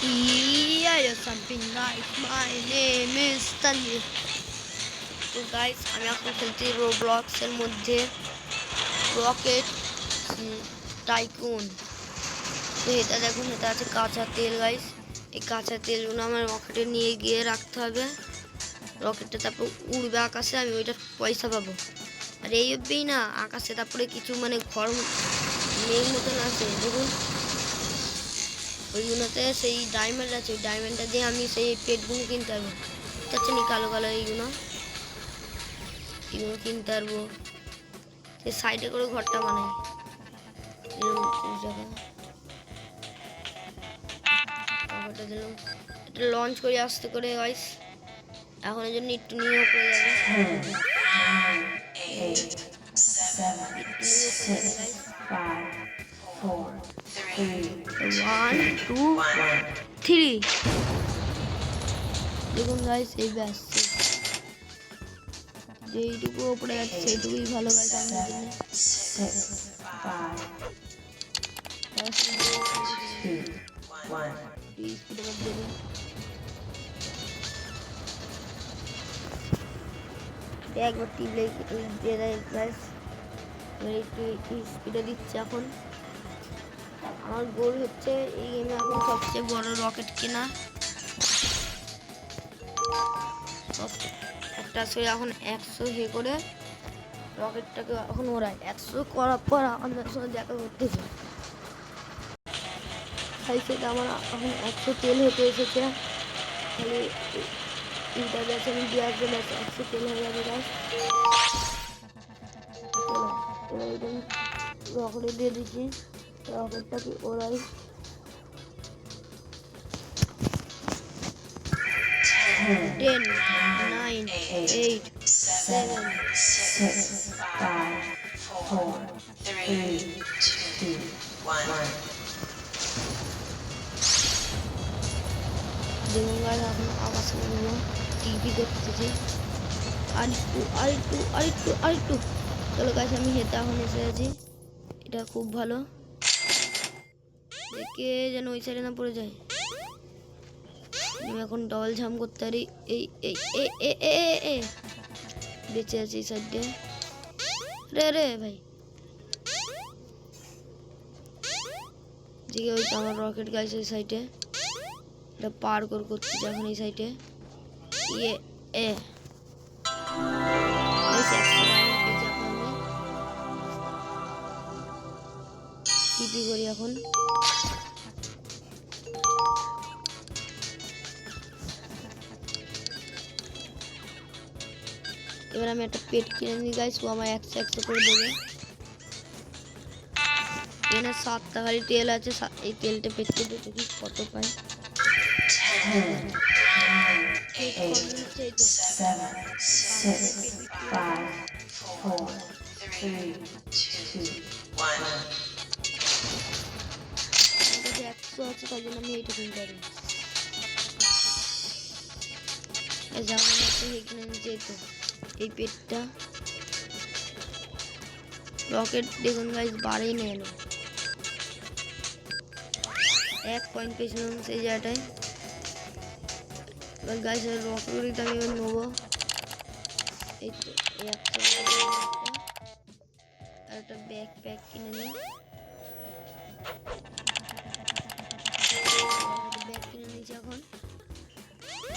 Yeah, you're something nice. My name is Tanvir. তো guys আমি এখন খেলছি রোব্লক্স এর মধ্যে রকেট টাইকুন তো এটা দেখুন এটা আছে কাঁচা তেল গাইস এই কাঁচা তেলগুলো আমার রকেটে নিয়ে গিয়ে রাখতে হবে রকেটটা তারপর উড়বে আকাশে আমি ওইটা পয়সা পাবো আর এই অব্দিই না আকাশে তারপরে কিছু মানে ঘর মেঘ মতন আছে দেখুন ওইগুলোতে সেই ডায়মন্ড আছে ওই ডায়মন্ডটা দিয়ে আমি সেই পেটগুলো কিনতে পারব। ঠিক নি কালো কালো এইগুলো। এগুলো কিনতে পারব। সেই সাইডে করে ঘরটা বানাই। এরকম জায়গা। ঘরটা দিলাম। এটা লঞ্চ করে আসতে করে গাইস এখন এর জন্য একটু নিয়োগ করে যাবে। Eight, seven, six, five, four, one two three দেখুন গাইস এই ব্যাস। যেইটুকু ওপরে আছে সেইটুকুই ভালো গাইস আমাদের জন্য একবার টিপলে দিয়ে দেয় গাইস একটু দিচ্ছে এখন। আমার গোল হচ্ছে এই গেমে এখন সবচেয়ে বড় রকেট কেনা একটা সে এখন একশো হে করে রকেটটাকে এখন ওড়ায় একশো করার পর আমাদের সঙ্গে দেখা করতেছে তাই সেটা আমার এখন একশো তেল হতে এসেছে খালি এইটা গেছে আমি দিয়ে আসবে একশো তেল হয়ে যাবে গাছ রকেটে দিয়ে দিচ্ছি রকেটটাকে ওরাই ten nine eight seven Six, five, four, three, দেখুন এখন উঠবো টিভি দেখতেছি। আরেকটু আরেকটু আরেকটু আরেকটু। চলো গাছ আমি হেঁটে এখন এসে আছি। এটা খুব ভালো। দেখে যেন ওই সাইডে না পড়ে যায়। আমি এখন ডবল ঝাম করতে পারি। এই এই এ এ এ এ, বেঁচে আছি এই সাইডে রে রে ভাই। দিকে ওই আমার রকেট গাছ ওই সাইডে এটা পার কর করতে যখন এই সাইডে ইয়ে এ। কি কি করি এখন? এবার আমি একটা পেট কিনে নিই গাইস ও আমার একশো একশো করে দেবে। এখানে সাতটা গাড়ি তেল আছে। এই তেলটা পেটকে দেখি কত পাই seven, six, five, four, three, two, একশো আছে তাই জন্য আমি এইটা কিনতে পারি এই যেমন একটা এখানে যেত এই পেটটা রকেট দেখুন গাইজ বাড়েই নেই এলো এক পয়েন্ট পেয়েছিলাম সেই জায়গাটায় এবার গাইজ রকেটটা আমি এবার নেব এই তো একটা ব্যাগ প্যাক কিনে নিই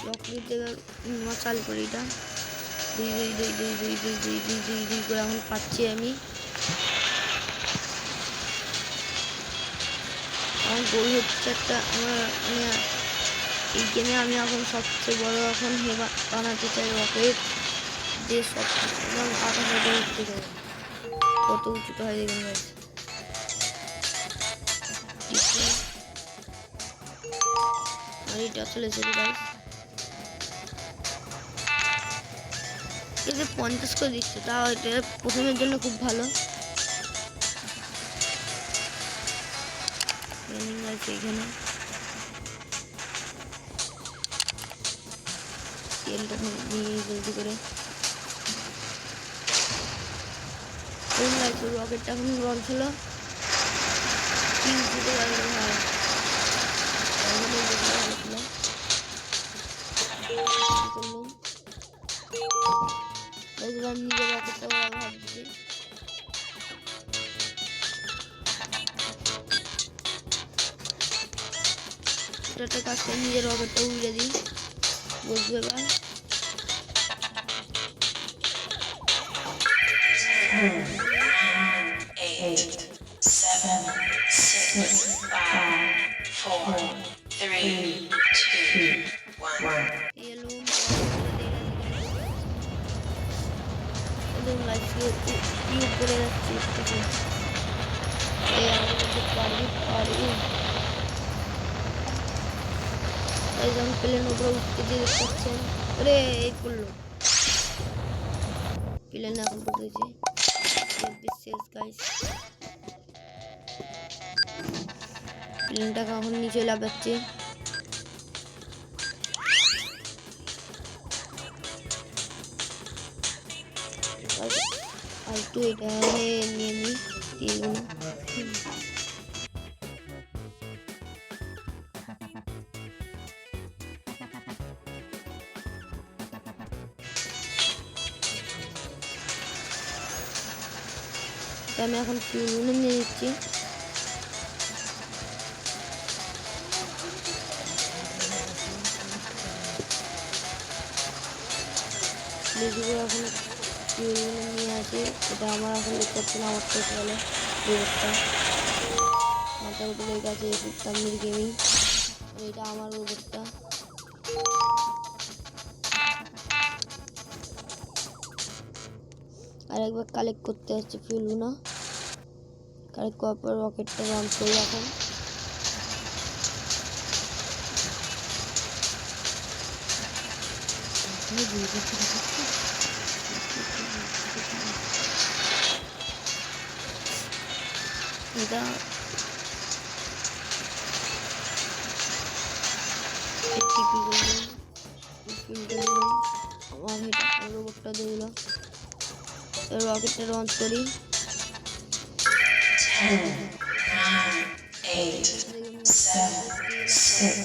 লকড়ি থেকে চাল করি এটা দুই দুই দুই দুই দুই দুই দুই দুই দুই দুই করে এখন পাচ্ছি আমি আমার গোল হচ্ছে একটা আমার মানে এই গেমে আমি এখন সবচেয়ে বড় এখন হেবা বানাতে চাই রকেট যে সব আকাশে উঠে উঠতে যাবে কত উঁচুতে হয় দেখুন আর এটা চলে এসেছে গাইস থেকে পঞ্চাশ করে দিচ্ছে তাও এটা প্রথমের জন্য খুব ভালো। এখানে। তেলটা করে। রকেটটা এখন Mas vamos sini biar aku tahu jadi. Bos gue Eight, seven, six, five, four, three, এলুম লাইফে কি উপরে যাচ্ছে যখন প্লেন উপরে উঠতে যে পাচ্ছেন আরে এই পড়ল প্লেন এখন পড়েছে শেষ গাইস প্লেনটা কখন নিচে লাগাচ্ছে আর একটু এটা নিয়ে নিয়ে নিই তেলগুলো তো আমি এখন ফুলগুলো নিয়ে নিচ্ছি আসি এটা আমার এখন দেখতে পাচ্ছি না, আমার চোখে গেলে রোবটটা মাথার উপরে আছে তামির গেমিং এটা আমার রোবটটা আর একবার কালেক্ট করতে হচ্ছে ফুলগুলো কালেক্ট করার পর রকেটটা লঞ্চ করি এখন। এটা টিপি করলাম ফিল্টার দিলাম আমার এটা রোবটটা দিল রকেটটা লঞ্চ করি Ten, nine, eight, seven, six,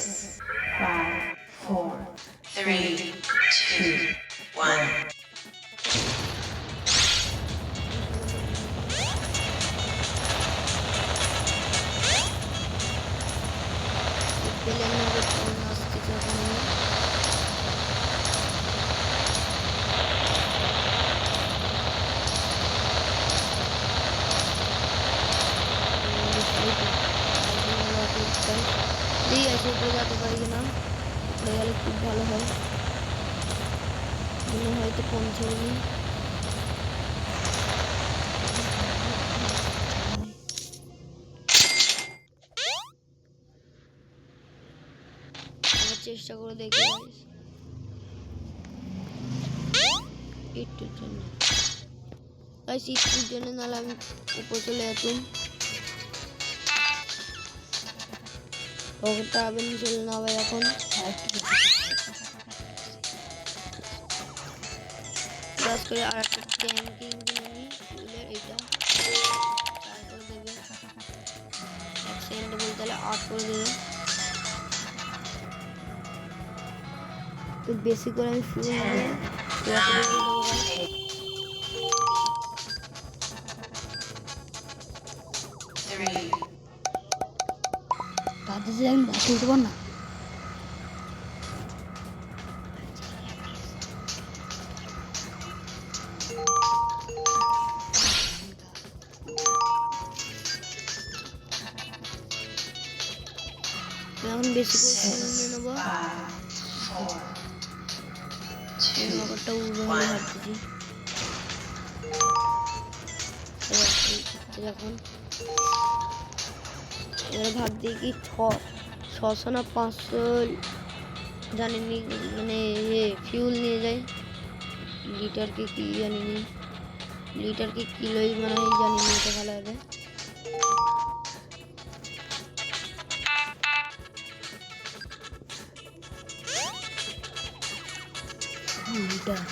মনে হয়তো আমার চেষ্টা করে দেখি। একটুর জন্য। জন্য নাহলে আমি উপরে চলে যেতাম। রকেটটা আবার চলে না এখন। ব্রাশ করে আর একটা নিই ফুলের এইটা চার করে দেবে এক সেকেন্ডে বলতে তাহলে আট করে দেবে। তো বেশি করে আমি ফুল দেবো। Three, তাদের যে আমি তুলতে পার না। Two, ব্যাপারটা উড়বে বলে এবার ভাবছি কি ছ ছশো না পাঁচশো জানি নি মানে ইয়ে ফিউল নিয়ে যায় লিটারকে কি জানি নি। লিটারকে কিলোই মানে জানি নি এটা ভালো হবে। লিটার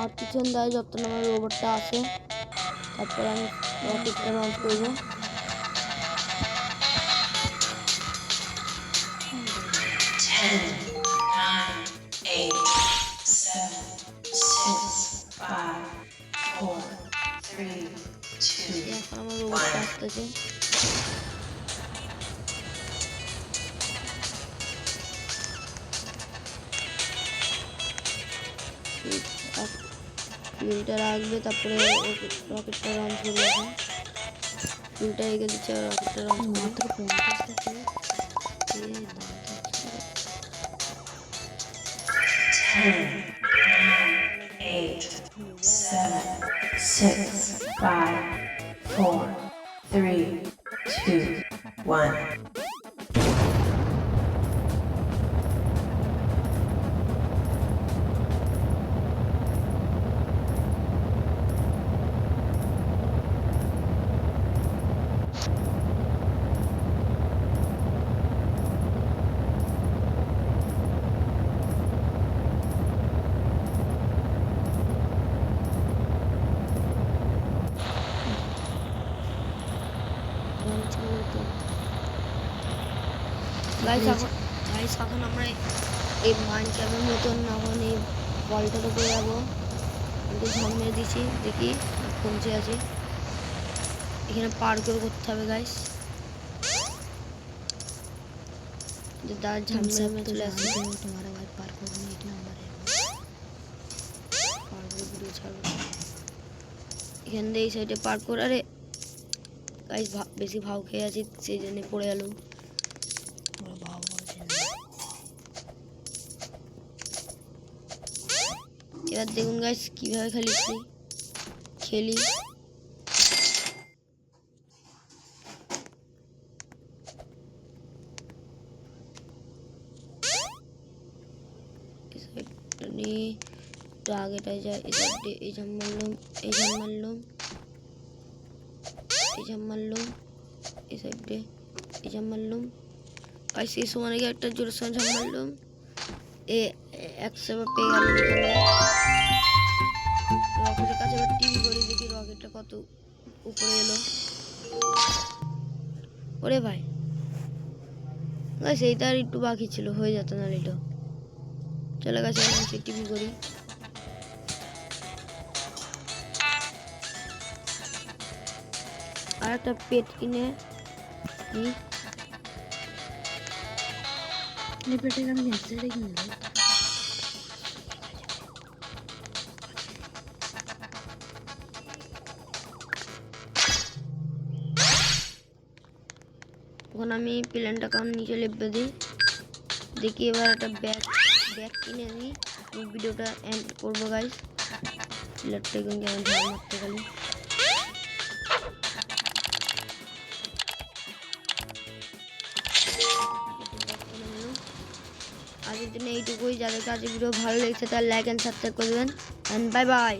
আর পিছন দায় যত আমার রোবটটা আছে। তারপরে আমি রকেটটা লঞ্চ করব। ten, রোবটটা আসতেছে ফিলটা রাখবে তারপরে রকেটটা লঞ্চ করবে এখন ফিলটা রেখে দিচ্ছে আর রকেটটা লঞ্চ মাত্র পঞ্চাশ টাকা ten, nine, eight, seven, six, five, four, three, two, one. Guys এখন গাইস এখন আমরা এই মাইন ক্যাবের মতন এখন এই বলটাতে পেয়ে যাব। ঝাম দিছি দেখি পৌঁছে আছে। এখানে পার করে করতে হবে গাইস এখান দিয়ে এই সাইডে পার করে। আরে গাইস বেশি ভাও খেয়ে আছি সেই জন্য পড়ে গেল এবার দেখুন গাইস কীভাবে খেলি সাইডটা নিয়ে আগেটায় যায় এই ঝাম মারলাম, এই ঝাম মারলাম, এই ঝাম মারলাম, এই সাইডে এই ঝাম মারলাম। গাইস এই সময় একটা জোরের সঙ্গে ঝাম মারলাম। এ একশো পেয়ে গেল রকেটের কাছে এবার টিভি করে, দেখি রকেটটা কত উপরে এলো। ওরে ভাই। গাইস এইটা আর একটু বাকি ছিল, হয়ে যেত না এটা চলে গেছে সে টিভি করি। আর একটা পেট কিনে নিই। আমি হেডসেটে কিনে এখন আমি প্ল্যানটা কারণ নিচে লেপে দিই। দেখি এবার একটা ব্যাগ ব্যাগ কিনে নিই আমি ভিডিওটা এন্ড করব গাইস প্লেটটা কিন্তু আমি মারতে গেলে। আজকের জন্য এইটুকুই। যাদের কাছে ভিডিও ভালো লেগেছে, তার লাইক অ্যান্ড সাবস্ক্রাইব করবেন অ্যান্ড বাই বাই